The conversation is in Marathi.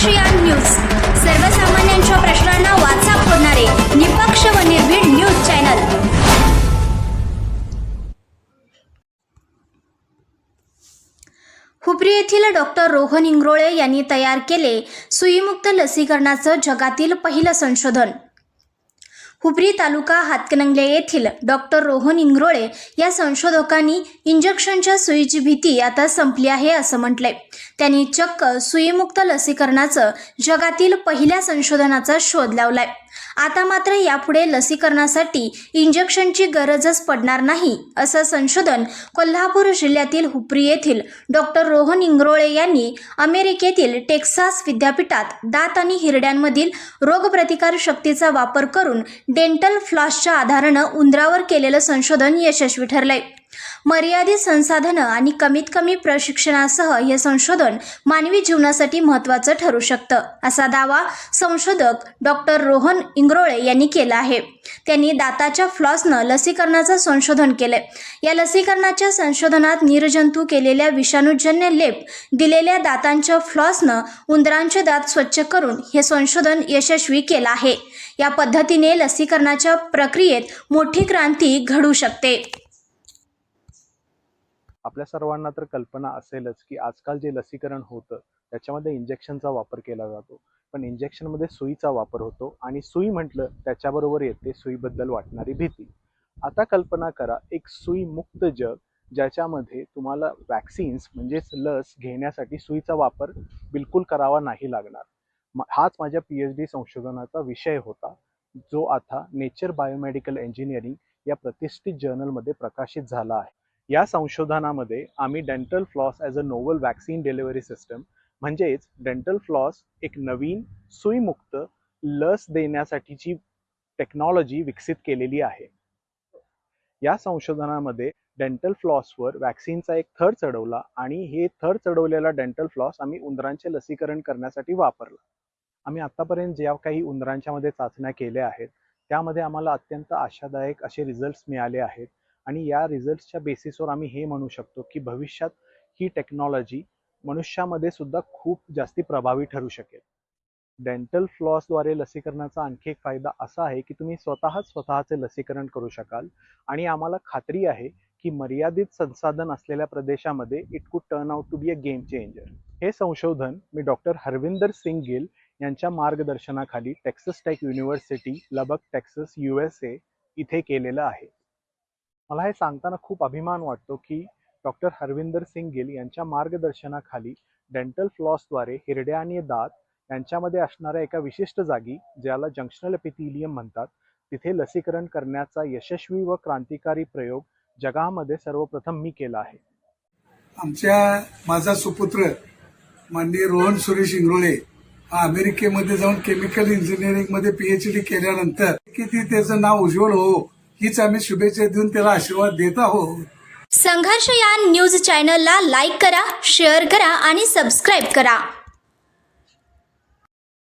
ASEAN news. सर्वसामान्यांच्या प्रश्नांना वाचा फोडणारे निपक्ष व निर्भीड न्यूज चॅनल. हुपरी येथील डॉक्टर रोहन इंग्रोळे यांनी तयार केले सुईमुक्त लसीकरणाचं जगातील पहिलं संशोधन. हुपरी तालुका हातकणंगले येथील डॉक्टर रोहन इंग्रोळे या संशोधकांनी इंजेक्शनच्या सुईची भीती आता संपली आहे असं म्हटलंय. त्यांनी चक्क सुईमुक्त लसीकरणाचं जगातील पहिल्या संशोधनाचा शोध लावलाय. आता मात्र यापुढे लसीकरणासाठी इंजेक्शनची गरजच पडणार नाही असं संशोधन कोल्हापूर जिल्ह्यातील हुपरी येथील डॉक्टर रोहन इंग्रोळे यांनी अमेरिकेतील टेक्सास विद्यापीठात दात आणि हिरड्यांमधील रोगप्रतिकार शक्तीचा वापर करून डेंटल फ्लॉसच्या आधारानं उंदरावर केलेलं संशोधन यशस्वी ठरलंय. मर्यादित संसाधनं आणि कमीत कमी प्रशिक्षणासह हे संशोधन मानवी जीवनासाठी महत्त्वाचं ठरू शकतं असा दावा संशोधक डॉक्टर रोहन इंग्रोळे यांनी केला आहे. त्यांनी दाताच्या फ्लॉसनं लसीकरणाचं संशोधन केलंय या लसीकरणाच्या संशोधनात निर्जंतू केलेल्या विषाणूजन्य लेप दिलेल्या दातांच्या फ्लॉसनं उंदरांचे दात स्वच्छ करून हे संशोधन यशस्वी केलं आहे. या पद्धतीने लसीकरणाच्या प्रक्रियेत मोठी क्रांती घडू शकते. आपल्या सर्वांना तर कल्पना असेलच की आजकाल जे लसीकरण होतं त्याच्यामध्ये इंजेक्शनचा वापर केला जातो. पण इंजेक्शनमध्ये सुईचा वापर होतो आणि सुई म्हटलं त्याच्याबरोबर येते सुईबद्दल वाटणारी भीती. आता कल्पना करा एक सुई मुक्त जग ज्याच्यामध्ये तुम्हाला वॅक्सिन्स म्हणजेच लस घेण्यासाठी सुईचा वापर बिलकुल करावा नाही लागणार. हाच माझ्या पी एच डी संशोधनाचा विषय होता जो आता नेचर बायोमेडिकल इंजिनिअरिंग या प्रतिष्ठित जर्नलमध्ये प्रकाशित झाला आहे. या संशोधनामध्ये आम्ही dental floss as a novel vaccine delivery system म्हणजेच डेंटल फ्लॉस एक नवीन सुईमुक्त लस देण्यासाठीची टेक्नॉलॉजी विकसित केलेली आहे. या संशोधनामध्ये डेंटल फ्लॉसवर वॅक्सिनचा एक थर चढवला आणि हे थर चढवलेला डेंटल फ्लॉस आम्ही उंदरांचे लसीकरण करण्यासाठी वापरला. आम्ही आत्तापर्यंत ज्या काही उंदरांच्यामध्ये चाचण्या केल्या आहेत त्यामध्ये आम्हाला अत्यंत आशादायक असे रिझल्ट्स मिळाले आहेत. आणि या रिझल्ट्सच्या बेसिसवर आम्ही हे म्हणू शकतो की भविष्यात ही टेक्नॉलॉजी मनुष्यामध्ये सुद्धा खूप जास्ती प्रभावी ठरू शकेल. डेंटल फ्लॉसद्वारे लसीकरणाचा आणखी एक फायदा असा आहे की तुम्ही स्वतःच स्वतःचे लसीकरण करू शकाल आणि आम्हाला खात्री आहे की मर्यादित संसाधन असलेल्या प्रदेशामध्ये it could turn out to be a game changer हे संशोधन मी डॉक्टर हरविंदर सिंग गिल यांच्या मार्गदर्शनाखाली Texas Tech University Lubbock Texas U S A इथे केलेलं आहे. मला हे सांगताना खूप अभिमान वाटतो की डॉक्टर हरविंदर सिंग गिल यांच्या मार्गदर्शनाखाली डेंटल फ्लॉसद्वारे हिरड्या आणि दात यांच्यामध्ये असणाऱ्या एका विशिष्ट जागी ज्याला जंक्शनल एपिथिलियम म्हणतात तिथे लसीकरण करण्याचा यशस्वी व क्रांतिकारी प्रयोग जगामध्ये सर्वप्रथम मी केला आहे. आमच्या माझा सुपुत्र माननीय रोहन सुरेश इंग्रोळे हा अमेरिकेमध्ये जाऊन केमिकल इंजिनिअरिंगमध्ये पीएचडी केल्यानंतर किती त्याचं नाव उज्ज्वल हो हीच आम्ही शुभेच्छा देऊन त्याला आशीर्वाद देत आहोत. संघर्ष या न्यूज चॅनलला लाईक करा शेअर करा आणि सबस्क्राईब करा.